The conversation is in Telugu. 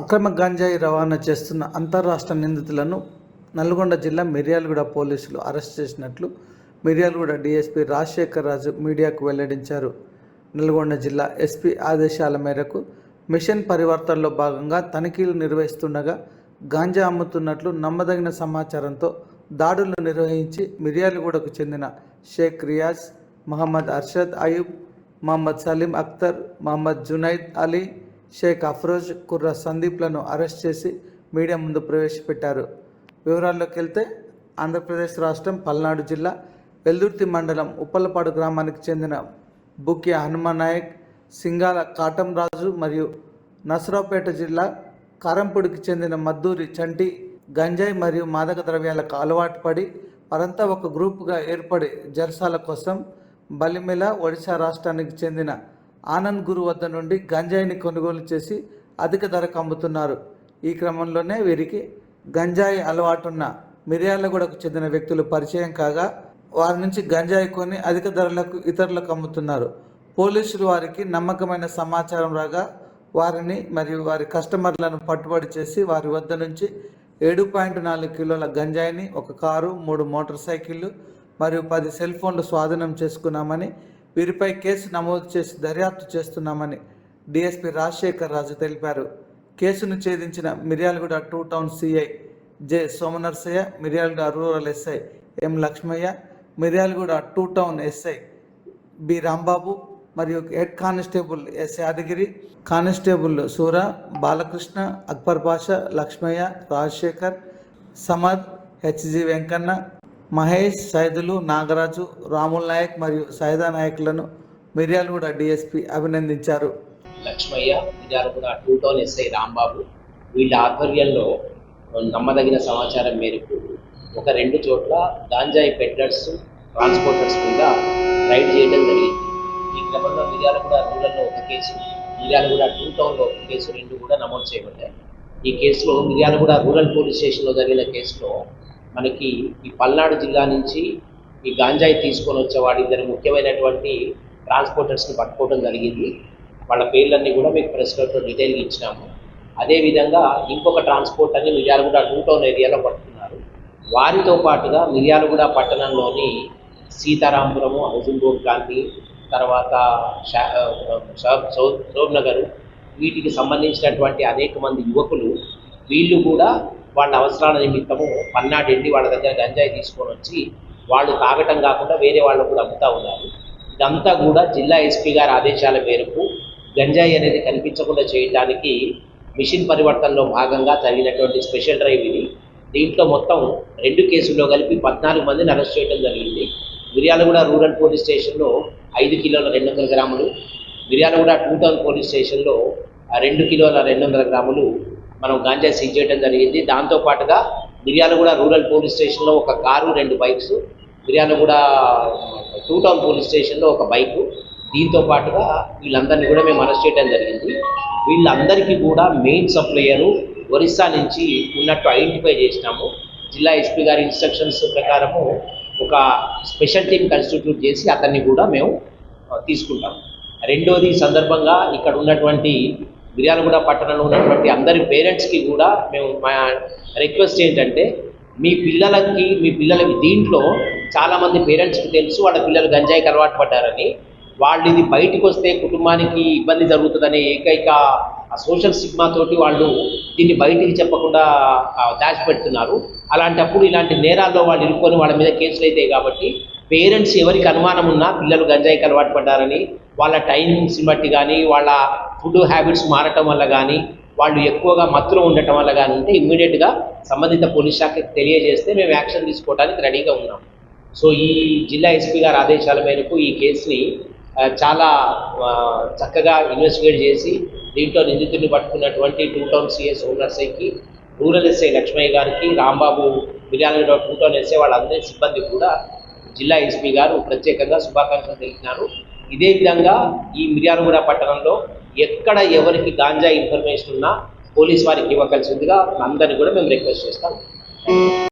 అక్రమ గంజాయి రవాణా చేస్తున్న అంతర్రాష్ట్ర నిందితులను నల్గొండ జిల్లా మిర్యాలగూడ పోలీసులు అరెస్ట్ చేసినట్లు మిర్యాలగూడ డీఎస్పీ రాజశేఖర్ రాజు మీడియాకు వెల్లడించారు. నల్గొండ జిల్లా ఎస్పీ ఆదేశాల మేరకు మిషన్ పరివర్తనలో భాగంగా తనిఖీలు నిర్వహిస్తుండగా గాంజా అమ్ముతున్నట్లు నమ్మదగిన సమాచారంతో దాడులు నిర్వహించి మిర్యాలగూడకు చెందిన షేక్ రియాజ్ మహమ్మద్ అర్షద్ అయూబ్ మహమ్మద్ సలీం అఖ్తర్ మహమ్మద్ జునైద్ అలీ షేక్ అఫ్రోజ్ కుర్ర సందీప్లను అరెస్ట్ చేసి మీడియా ముందు ప్రవేశపెట్టారు. వివరాల్లోకి వెళ్తే ఆంధ్రప్రదేశ్ రాష్ట్రం పల్నాడు జిల్లా వెల్దుర్తి మండలం ఉప్పలపాడు గ్రామానికి చెందిన బుక్య హనుమాన్ నాయక్ సింగాల కాటంరాజు మరియు నసరావుపేట జిల్లా కారంపూడికి చెందిన మద్దూరి చంటి గంజాయి మరియు మాదక ద్రవ్యాలకు అలవాటు పడి వారంతా ఒక గ్రూపుగా ఏర్పడి జరసాల కోసం బలిమెల ఒడిశా రాష్ట్రానికి చెందిన ఆనంద్ గురు వద్ద నుండి గంజాయిని కొనుగోలు చేసి అధిక ధరకు అమ్ముతున్నారు ఈ క్రమంలోనే వీరికి గంజాయి అలవాటున్న మిర్యాలగూడకు చెందిన వ్యక్తులు పరిచయం కాగా వారి నుంచి గంజాయి కొని అధిక ధరలకు ఇతరులకు అమ్ముతున్నారు పోలీసులు వారికి నమ్మకమైన సమాచారం రాగా వారిని మరియు వారి కస్టమర్లను పట్టుబడి చేసి వారి వద్ద నుంచి ఏడు పాయింట్ నాలుగు కిలోల గంజాయిని ఒక కారు మూడు మోటార్ సైకిళ్ళు మరియు పది సెల్ ఫోన్లు స్వాధీనం చేసుకున్నామని వీరిపై కేసు నమోదు చేసి దర్యాప్తు చేస్తున్నామని డిఎస్పీ రాజశేఖర్ రాజు తెలిపారు. కేసును ఛేదించిన Miryalaguda two town CI J Somanarsaiah Miryalaguda rural SI M Lakshmaiah Miryalaguda two town SI B Rambabu మరియు head constable S Yadagiri constable Sura Balakrishna Akbar Pasha Lakshmaiah Rajasekhar Samad HG Venkanna Mahesh Saidulu Nagaraju Ramul Naik మరియు సైదా నాయకులను మిర్యాలగూడ డిఎస్పి అభినందించారు. Lakshmaiah Miryalaguda two town SI Rambabu వీళ్ళ ఆధ్వర్యంలో నమ్మదగిన సమాచారం మేరకు ఒక రెండు చోట్ల గాంజాయి పెడ్లర్స్ ట్రాన్స్పోర్టర్స్ మీద రైడ్ చేయడం జరిగింది. ఈ క్రమంలో మిర్యాలగూడ రూరల్లో ఒక కేసు మిర్యాలగూడ టూ టౌన్లో ఒక కేసు రెండు కూడా నమోదు చేయబడ్డాయి. ఈ కేసులో మిర్యాలగూడ రూరల్ పోలీస్ స్టేషన్లో జరిగిన కేసులో మనకి ఈ పల్నాడు జిల్లా నుంచి ఈ గాంజాయి తీసుకొని వచ్చే వాడిద్దరు ముఖ్యమైనటువంటి ట్రాన్స్పోర్టర్స్ని పట్టుకోవడం జరిగింది. వాళ్ళ పేర్లన్నీ కూడా మీకు ప్రెస్ నోట్లో డీటెయిల్గా ఇచ్చినాము. అదేవిధంగా ఇంకొక ట్రాన్స్పోర్ట్ అని మిర్యాలగూడ టూ టౌన్ ఏరియాలో పట్టుకున్నారు. వారితో పాటుగా మిర్యాలగూడ పట్టణంలోని సీతారాంపురము హౌసింగ్ బోర్డ్ కాలనీ తర్వాత సౌ సౌబ్ నగర్ వీటికి సంబంధించినటువంటి అనేక మంది యువకులు వీళ్ళు కూడా వాళ్ళ అవసరాల నిమిత్తము పన్నాడు వెళ్ళి వాళ్ళ దగ్గర గంజాయి తీసుకొని వచ్చి వాళ్ళు తాగటం కాకుండా వేరే వాళ్ళు కూడా అమ్ముతా ఉన్నారు. ఇదంతా కూడా జిల్లా ఎస్పీ గారి ఆదేశాల మేరకు గంజాయి అనేది కనిపించకుండా చేయడానికి మిషన్ పరివర్తనలో భాగంగా జరిగినటువంటి స్పెషల్ డ్రైవ్ ఇది. దీంట్లో మొత్తం రెండు కేసుల్లో కలిపి పద్నాలుగు మందిని అరెస్ట్ చేయడం జరిగింది. మిర్యాలగూడ రూరల్ పోలీస్ స్టేషన్లో ఐదు కిలోల రెండు వందల గ్రాములు మిర్యాలగూడ టూ టౌన్ పోలీస్ స్టేషన్లో రెండు కిలోల రెండు వందల గ్రాములు మనం గాంజా సీజ్ చేయడం జరిగింది. దాంతో పాటుగా మిర్యాలగూడ రూరల్ పోలీస్ స్టేషన్లో ఒక కారు రెండు bikes Miryalaguda two town police స్టేషన్లో ఒక బైకు. దీంతో పాటుగా వీళ్ళందరినీ కూడా మేము అరెస్ట్ చేయడం జరిగింది. వీళ్ళందరికీ కూడా మెయిన్ సప్లయరు ఒరిస్సా నుంచి ఉన్నట్టు ఐడెంటిఫై చేసినాము. జిల్లా ఎస్పీ గారి ఇన్స్ట్రక్షన్స్ ప్రకారము ఒక స్పెషల్ టీమ్ కన్స్టిట్యూట్ చేసి అతన్ని కూడా మేము తీసుకుంటాం రెండోది సందర్భంగా ఇక్కడ ఉన్నటువంటి మిర్యాలగూడ పట్టణంలో ఉన్నటువంటి అందరి పేరెంట్స్కి కూడా మేము మా రిక్వెస్ట్ ఏంటంటే మీ పిల్లలకి మీ పిల్లలకి దీంట్లో చాలామంది పేరెంట్స్కి తెలుసు వాళ్ళ పిల్లలు గంజాయికి అలవాటు పడ్డారని. వాళ్ళు ఇది బయటకు వస్తే కుటుంబానికి ఇబ్బంది జరుగుతుందనే ఏకైక సోషల్ సిగ్మాతోటి వాళ్ళు దీన్ని బయటికి చెప్పకుండా దాచి దాచిపెడుతున్నారు. అలాంటప్పుడు ఇలాంటి నేరాల్లో వాళ్ళు ఇరుక్కొని వాళ్ళ మీద కేసులు అవుతాయి కాబట్టి పేరెంట్స్ ఎవరికి అనుమానం ఉన్నా పిల్లలు గంజాయికి అలవాటు పడ్డారని వాళ్ళ టైమింగ్స్ని బట్టి కానీ వాళ్ళ ఫుడ్ హ్యాబిట్స్ మారటం వల్ల కానీ వాళ్ళు ఎక్కువగా మత్తులో ఉండటం వల్ల కానీ ఉంటే ఇమ్మీడియట్గా సంబంధిత పోలీస్ శాఖకి తెలియజేస్తే మేము యాక్షన్ తీసుకోవడానికి రెడీగా ఉన్నాం. సో ఈ జిల్లా ఎస్పీ గారి ఆదేశాల మేరకు ఈ కేసుని చాలా చక్కగా ఇన్వెస్టిగేట్ చేసి దీంట్లో నిందితుడిని పట్టుకున్నటువంటి టూ టౌన్ సిఎస్ ఓనర్సైకి రూరల్ ఎస్ఐ లక్ష్మయ్య గారికి రాంబాబు మిర్యాలలో టూ టౌన్ ఎస్ఐ వాళ్ళందరి సిబ్బంది కూడా జిల్లా ఎస్పీ గారు ప్రత్యేకంగా శుభాకాంక్షలు తెలిపినారు ఇదే విధంగా ఈ మిర్యాలగూడ పట్టణంలో ఎక్కడ ఎవరికి గాంజా ఇన్ఫర్మేషన్ ఉన్నా పోలీస్ వారికి ఇవ్వగలిసిందిగా అందరినీ కూడా మేము రిక్వెస్ట్ చేస్తాం.